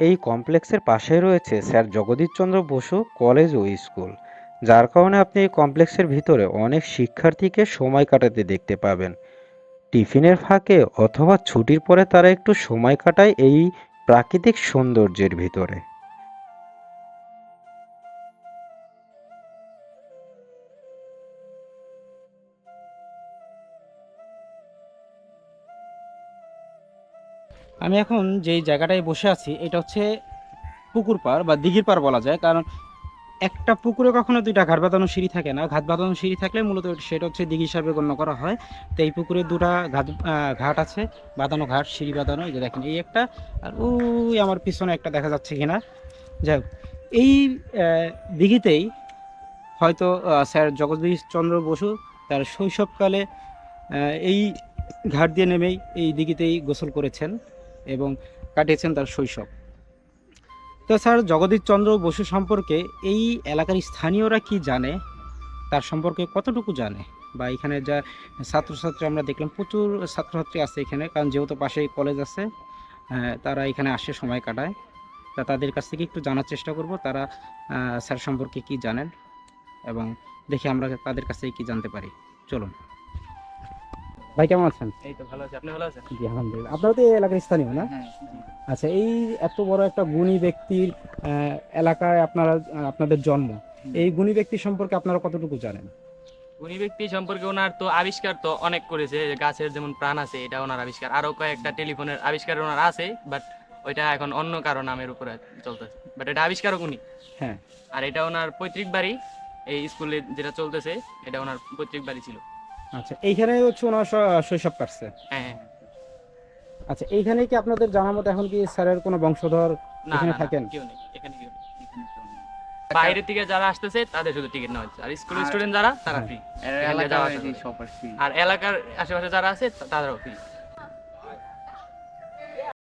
এই কমপ্লেক্সের পাশে রয়েছে স্যার জগদীশচন্দ্র বসু কলেজ ও স্কুল। যার কারণে আপনি এই কমপ্লেক্সের ভিতরে অনেক শিক্ষার্থীকে সময় কাটাতে দেখতে পাবেন। টিফিনের ফাঁকে অথবা ছুটির পরে তারা একটু সময় কাটায় এই প্রাকৃতিক সৌন্দর্যের ভিতরে। আমি এখন যেই জায়গাটায় বসে আছি, এটা হচ্ছে পুকুর পাড় বা দিঘির পাড় বলা যায়। কারণ একটা পুকুরে কখনো দুইটা ঘাট বাঁধানো সিঁড়ি থাকে না। ঘাট বাঁধানো সিঁড়ি থাকলে মূলত সেটা হচ্ছে দিঘি হিসাবে গণ্য করা হয়। তো এই পুকুরে দুটা ঘাট ঘাট আছে, বাঁধানো ঘাট, সিঁড়ি বাঁধানো, এই যে দেখেন, এই একটা আর ওই আমার পিছনে একটা দেখা যাচ্ছে কিনা। যাই এই দিঘিতেই হয়তো স্যার জগদীশ চন্দ্র বসু তার শৈশবকালে এই ঘাট দিয়ে নেমেই এই দিঘিতেই গোসল করেছেন। এবং কাটিয়েছেন তার শৈশব। তো স্যার, জগদীশ চন্দ্র বসু সম্পর্কে এই এলাকার স্থানীয়রা কি জানে? তার সম্পর্কে কতটুকু জানে? বা এখানে যা ছাত্রছাত্রী আমরা দেখলাম, প্রচুর ছাত্রছাত্রী আছে এখানে, কারণ যেহেতু পাশেই কলেজ আছে তারা এখানে আসে সময় কাটায়। তা তাদের কাছ থেকে একটু জানার চেষ্টা করব, তারা স্যার সম্পর্কে কি জানেন এবং দেখি আমরা তাদের কাছ থেকে কি জানতে পারি। চলুন। ভাই কেমন আছেন? এই তো ভালো আছে। আপনি ভালো আছেন? জি আলহামদুলিল্লাহ। আপনারা তো এই এলাকার স্থানীয় না? হ্যাঁ আচ্ছা এই এত বড় একটা গুণী ব্যক্তির এলাকায় আপনারা আপনাদের জন্ম এই গুণী ব্যক্তি সম্পর্কে আপনারা কতটুকু জানেন? উনি ব্যক্তি সম্পর্কে ওনার তো আবিষ্কার তো অনেক করেছে যে গাছের যেমন প্রাণ আছে এটা ওনার আবিষ্কার। আরও কয়েকটা টেলিফোনের আবিষ্কার ওনার আছে বাট ওইটা এখন অন্য কারও নামের উপরে চলতেছে। বাট এটা আবিষ্কারক উনি। হ্যাঁ। আর এটা ওনার পৈতৃক বাড়ি এই স্কুলে যেটা চলতেছে এটা ওনার পৈতৃক বাড়ি ছিল। আচ্ছা এইখানে হচ্ছে ওনার শৈশব কাটছে হ্যাঁ হ্যাঁ আচ্ছা এইখানে কি আপনাদের জানা মতো এখন কি স্যারের কোনো বংশধর না এখানে না, না, থাকেন? কেউ নেই এখানে কেউ বাইরে থেকে যারা আসতেছে তাদের শুধু টিকিট নেওয়া হচ্ছে আর স্কুল স্টুডেন্ট যারা তারা হ্যাঁ। ফ্রি এলাকার যাওয়া এই আসা যে করে। সবার free। আর এলাকার আশেপাশে যারা আছে তাদেরও ফ্রি